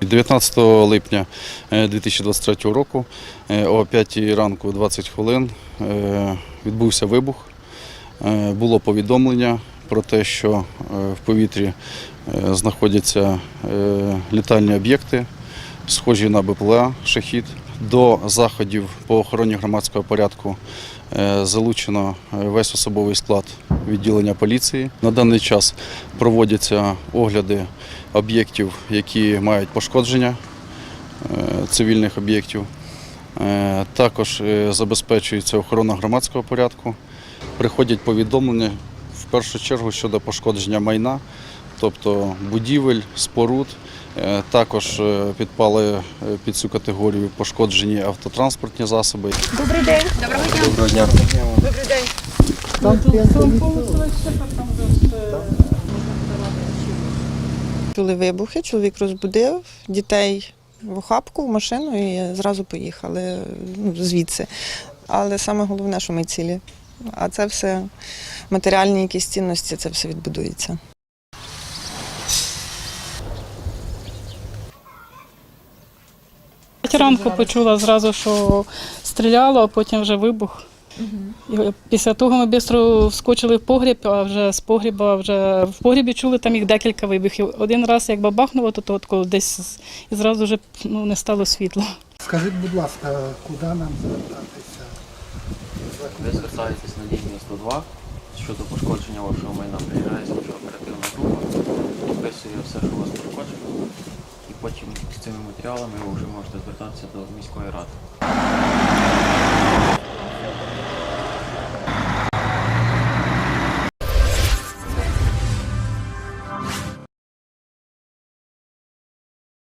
19 липня е, 2023 року е, о 5 ранку 20 хвилин е, відбувся вибух. Е, Було повідомлення про те, що е, в повітрі е, знаходяться е, літальні об'єкти, схожі на БПЛА «Шахід». До заходів по охороні громадського порядку е, залучено е, весь особовий склад відділення поліції. На даний час проводяться огляди об'єктів, які мають пошкодження е, цивільних об'єктів. Також забезпечується охорона громадського порядку. Приходять повідомлення в першу чергу щодо пошкодження майна, тобто будівель, споруд. Е, Також е, підпали е, під цю категорію пошкоджені автотранспортні засоби. Добрий день. Доброго дня. Добрий день. Чули вибухи, чоловік розбудив дітей в охапку, в машину і зразу поїхали ну, звідси. Але саме головне, що ми цілі. А це все матеріальні якісь цінності, це все відбудується. Ранку почула зразу, що стріляло, а потім вже вибух. І після того ми швидко вскочили в погріб, а вже з погріба вже в погрібі чули там їх декілька вибухів. Один раз як бабахнуло, то, то десь і зразу вже ну, не стало світла. Скажіть, будь ласка, куди нам звертатися? Ви звертаєтесь на лінію 102 щодо пошкодження вашого майна. Приїжджає слідчо оперативна група, описує все, що у вас пошкоджено, потім з цими матеріалами ви вже можете звертатися до міської ради.